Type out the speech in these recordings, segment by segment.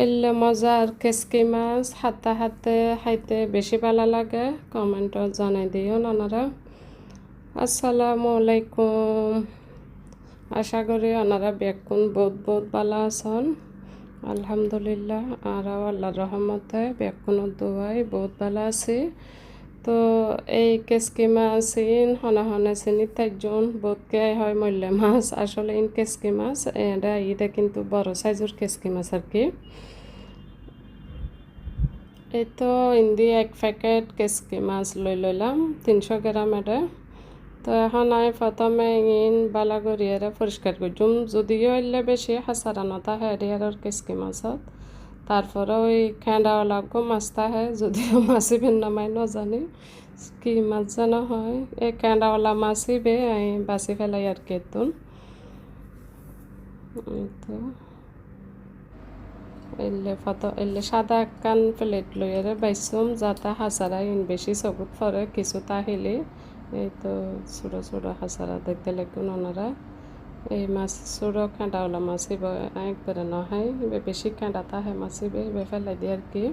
এলে মজার কেসকি মাছ, হাতে হাতে খাইতে বেশি ভালো লাগে কমেন্ট জানাই দিও ওনারা আসসালামু আলাইকুম। আশা করি ওনারা বেকুন বহুত বহুত ভালো আছেন। আলহামদুলিল্লাহ আর আল্লাহর রহমতে বেকুনের দোয়াই বহুত ভালো আছি। তো এই কেসকি মাছ? ইন হনা হনা চিনি তাইজন বোধকে হয় মূল্য মাছ। আসলে ইন কেসকি মাছ? এটা এটা কিন্তু বড় সাইজের কেসকি মাছ আর কি। এই তো ইন্দি এক প্যাকেট কেসকি মাছ লই লইলাম, তিনশো গ্রাম এটা। তো এখন আমি প্রথমে ইন বালা করিয়ারে পরিষ্কার করছুম যদিও এলে বেশি হাসারা নতা হেরিয়ার কেসকি মাছত তারপরে ওই খেঁড়াওয়ালা গো হয় যদিও মাছিবেন নামাই নজানি কি মাছ জানা হয়। এই খেঁড়াওয়ালা মাছিবে আমি বাছি ফেলাই আর কেতুন তো। এলে ফটো, এলে সাদা কান প্লেট লইয়ারে বাইসুম যাতে হাসারা ইন বেশি চকুত ফরে, কিছু তাহিলে এই তো, ছোটো ছোটো হাসারা দেখতে লাগবেন ওনারা। এই মাছ ছোটো কাঁটাওয়ালা মাছ একবারে নহয় বেশি কাঁটা তাহে মাছিবে এবার ফেলাই দিয়ে আর কি।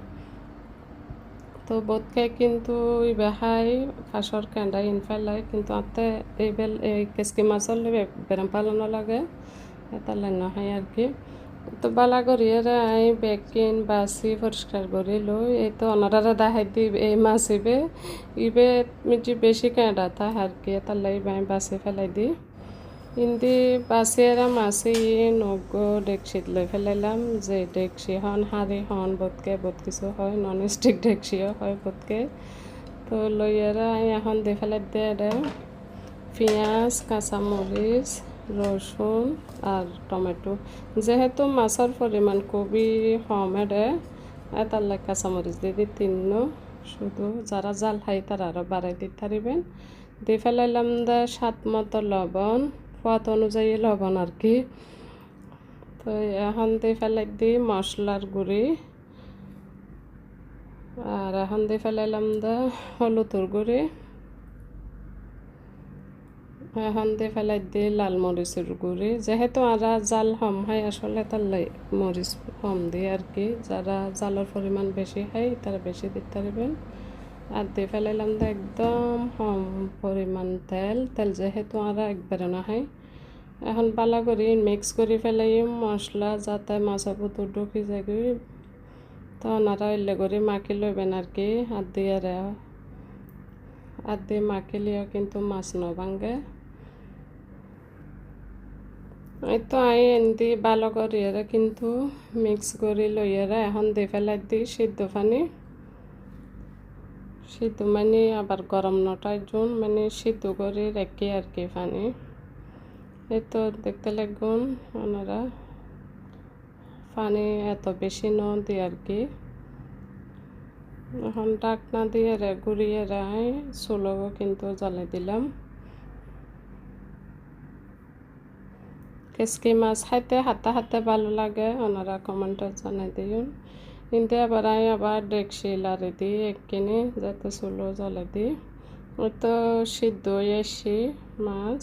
তো বোধকে কিন্তু বেহাই ফাঁসর কাঁডা ইন ফেলাই কিন্তু আতে এই বেল এই কেসকি মাছর বেরাম পালন লাগে এটা নহয় আর কি। তো বালা করিয়ে আই বেকিন বাসি পরিষ্কার করে লই এই তো অনারা দেখাই দি এই মাছ ইবে ইবে বেশি তা আর কি তার লাগে বাসি ফেলাই দিই ইন্দি বাসিয়েরা মাছি নগ ডেকচিত লৈ পেলাইলাম যে ডেকচি হন হাড়ি হন বোধকে বহুত কিছু হয় নন স্টিক ডেকচিও হয় বোধকে তো লইয়ারা এখন দিয়ে ফেলাই দিয়ে দে পেঁয়াজ কাঁচামরিচ রসুন আর টমেটো যেহেতু মাছের পরিমাণ খুবই কম এডে তার লাগে কাঁচামরিচ দিয়ে দিই তিন শুধু যারা জাল খাই তারা আরও বাড়াই দিতে পারিবেন দিয়ে ফেলাইলাম দে সাত মতো লবণ পথ অনুযায়ী লবণ আর কি। তো এখন দিয়ে ফেলাই দিই মশলার গুঁড়ি। আর এখন দিয়ে ফেলাইলাম দা হলুদুর গুঁড়ি। এখন দিয়ে ফেলাই দিই লাল মরিচের গুঁড়ি। যেহেতু আরা জাল হম হয়, আসলে তার মরিচ কম দিয়ে আর কি। যারা জালের পরিমাণ বেশি হয়, তারা বেশি দিতে পারবেন। আর ফেলাইলাম তো একদম কম পরিমাণ তেল। তেল যেহেতু আর একবারে হয় এখন পালা করি মিক্স করে ফেলাই মশলা যাতে মাছের পুতুর ঢুকি যায় তো ওনারা এলে করে মাখি লইবেন আর কি, হাত দিয়ে হাত দিয়ে মাখিলিও কিন্তু মাছ নভাঙ্গে এই তো আই এনদি ভালো করিয়ারা কিন্তু মিক্স করে লইয়ারা এখন দিয়ে ফেলাই দিই সিদ্ধ পানি। সিদ্ধ মানে আবার গরম নটাই জুন মানে সিদ্ধ করে রেখে আর কি পানি এই তো দেখতে লাগুন ওনারা। পানি এত বেশি ন দিয়ে আর কি। এখন ডাকনা দিয়ে ঘুরিয়ে রায় চুলও কিন্তু জ্বালাই দিলাম। কেসকি মাছ খাইতে হাতে হাতে ভালো লাগে? ওনারা কমেন্টে জানাই দিন কিন্তু আবার আমি আবার ডেকসি লারে দিই এককিনি যাতে চুলো জ্বলে দিই ওই সিদ্ধ এসি মাছ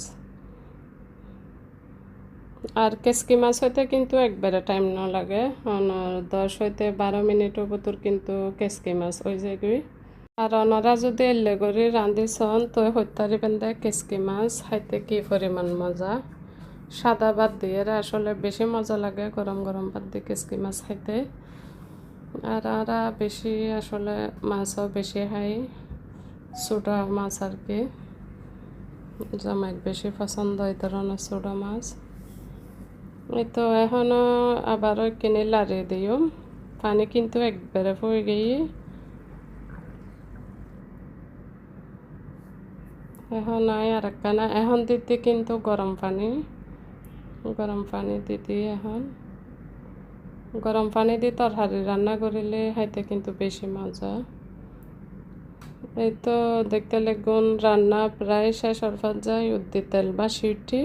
আর কেসকি মাছ হইতে কিন্তু একবারে টাইম ন লাগে দশ হইতে বারো মিনিটর ভিতর কিন্তু কেসকি মাছ হয়ে যায়গি আর ওনারা যদি এলে করে রাঁধিছন তো হত্যারি বেন্দে কেসকি মাছ খাইতে কি পরিমাণ মজা সাদা ভাত দিয়ে আসলে বেশি মজা লাগে গরম গরম ভাত দিয়ে কেসকি মাছ খাইতে আর আরা বেশি আসলে মাছও বেশি খাই ছোটা মাছ আর কি। জামাইত বেশি পছন্দ এই ধরনের ছোটো মাছ। এই তো এখনও আবারও কিনে লাড়িয়ে দিও। পানি কিন্তু একবারে পড়ে গিয়ে। এখন নাই আর একখানা। এখন দিতে কিন্তু গরম পানি। গরম পানি দিতে এখন। গরম পানি দিয়ে তরকারি রান্না করিলে খাইতে কিন্তু বেশি মজা। এই তো দেখতে লাগুন রান্না প্রায় শেষ হওয়ার যায় উদ্দি তেল বা সিটি।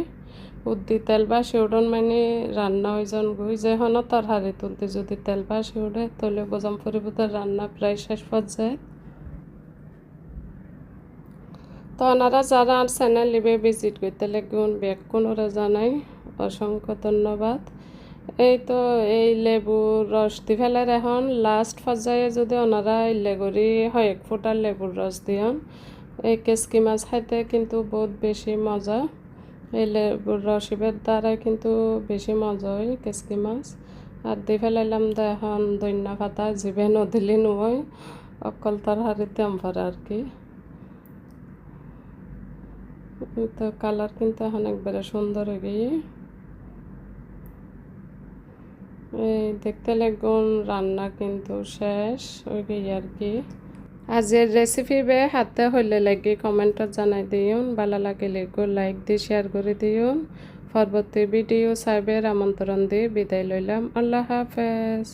উদ্দি তেল বা শিউডন মানে রান্না হয়েজন গই যে হন তরকারি তুলতে যদি তেল বা শিউডে তাহলে গজম পরিবর্তন রান্না প্রায় শেষ পর্যায়ে তো ওনারা যারা আর চ্যানেল লিবে ভিজিট করতে লাগুন ব্যাক কোনোরা জানাই। অসংখ্য ধন্যবাদ। এই তো এই লেবুর রস দি ফেলার এখন। লাস্ট পর্যায়ে যদি ওনারা করি হয়েক ফুটার লেবুর রস দিয়ন এই কেসকি মাছ খাইতে কিন্তু বহুত বেশি মজা। এই লেবুর রসিবের দ্বারা কিন্তু বেশি মজা হয় কেসকি মাছ। আর দি ফেলাইলাম তো এখন দৈন্যা পাতা, জিভে নদিলি নয় অকল তার হারিতে আমফারা আর কি। তো কালার কিন্তু এখন একবারে সুন্দর হয়ে গিয়ে এই দেখতে লাগুন রান্না কিন্তু শেষ, ওই আর কি। আজের রেসিপি বে হাতে হইলে লাগি কমেন্টত জানাই দিউন, ভালো লাগিলে গো লাইক দিয়ে শেয়ার করে দিউন। পরবর্তী ভিডিও সাইবের আমন্ত্রণ দিয়ে বিদায় লইলাম। আল্লাহ হাফেজ।